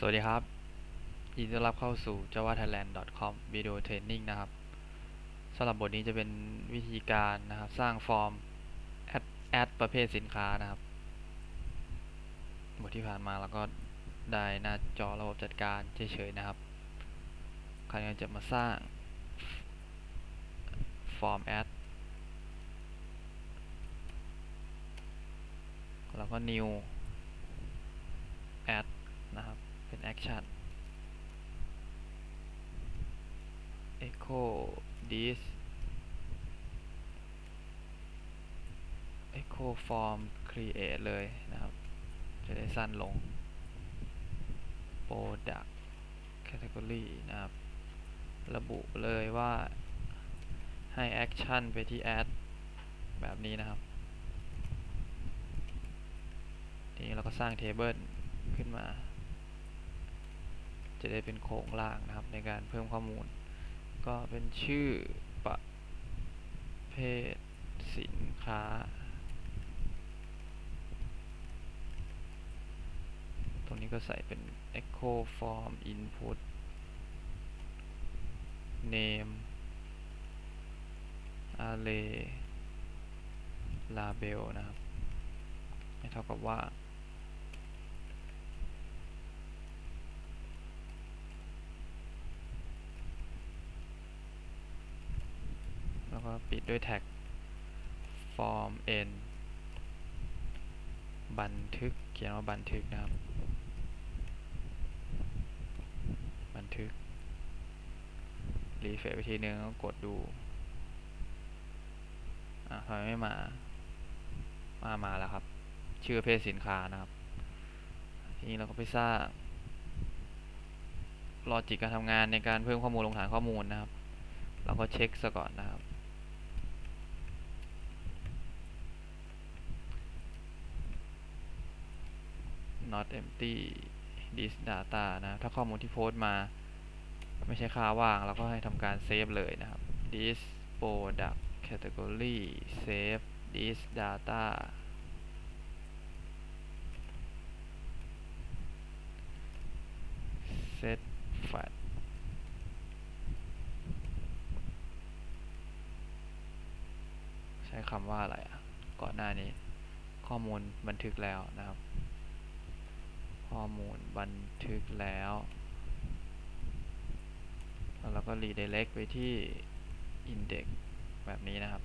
สวัสดีครับ ยินดีต้อนรับเข้าสู่ javathailand.com video training นะครับสำหรับบทนี้จะเป็นวิธีการนะครับ สร้างฟอร์ม add add ประเภทสินค้านะครับ บทที่ผ่านมาเราก็ได้หน้าจอระบบจัดการเฉยๆนะครับ คราวนี้จะมาสร้างฟอร์ม add แล้วก็ new add เป็น action echo this echo form create เลยนะครับ จะได้สั้นลง product category นะครับ ระบุเลยว่าให้ action ไปที่ add แบบนี้นะครับ ทีนี้เราก็สร้าง table ขึ้นมา จะได้เป็นโครงล่างนะครับในการเพิ่มข้อมูล ก็เป็นชื่อประเภทสินค้า ตรงนี้ก็ใส่เป็น echo form input name array label นะครับให้เท่ากับว่า แล้วก็ปิดด้วยแท็ก form n บันทึก เขียนว่าบันทึกนะครับ บันทึก รีเฟรชไปทีนึงก็กดดู อะทำไมไม่มา มามาแล้วครับ ชื่อเพศสินค้านะครับ ทีนี้เราก็ไปสร้างลอจิกการทำงานในการเพิ่มข้อมูลลงฐานข้อมูลนะครับ เราก็เช็คซะก่อนนะครับ not empty this data นะถ้าข้อมูลที่โพสต์มา ไม่ใช่ค่าว่างเราก็ให้ทำการเซฟเลยนะครับ this product category save this data set fat ใช้คำว่าอะไรอะ ก่อนหน้านี้ข้อมูลบันทึกแล้วนะครับ ข้อมูลบันทึกแล้ว แล้วเราก็ redirect ไปที่ index แบบนี้นะครับ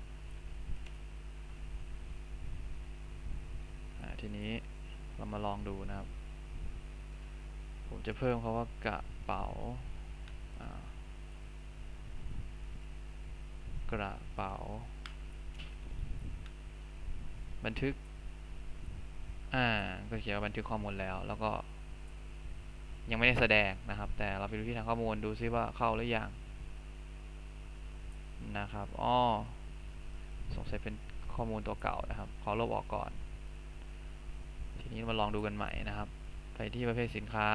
ทีนี้เรามาลองดูนะครับ ผมจะเพิ่มคาว่ากระเป๋ากระเป๋า บันทึก อ่า ก็เขียนว่าบันทึกข้อมูลแล้ว แล้วก็ ยังไม่ได้แสดงนะครับ แต่เราไปดูที่ทางข้อมูลดูซิว่าเข้าหรือยังนะครับอ้อสงสัยเป็นข้อมูลตัวเก่านะครับ ขอลบออกก่อน ทีนี้มาลองดูกันใหม่นะครับ ไปที่ประเภทสินค้า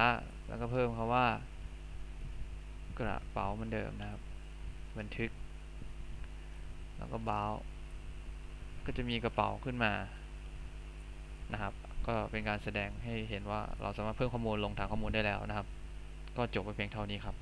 แล้วก็เพิ่มคำว่า กระเป๋าเหมือนเดิมนะครับ บันทึก แล้วก็บาก็จะมีกระเป๋าขึ้นมา ก็เป็นการแสดงให้เห็นว่าเราสามารถเพิ่มข้อมูลลงฐานข้อมูลได้แล้วนะครับ ก็จบไปเพียงเท่านี้ครับ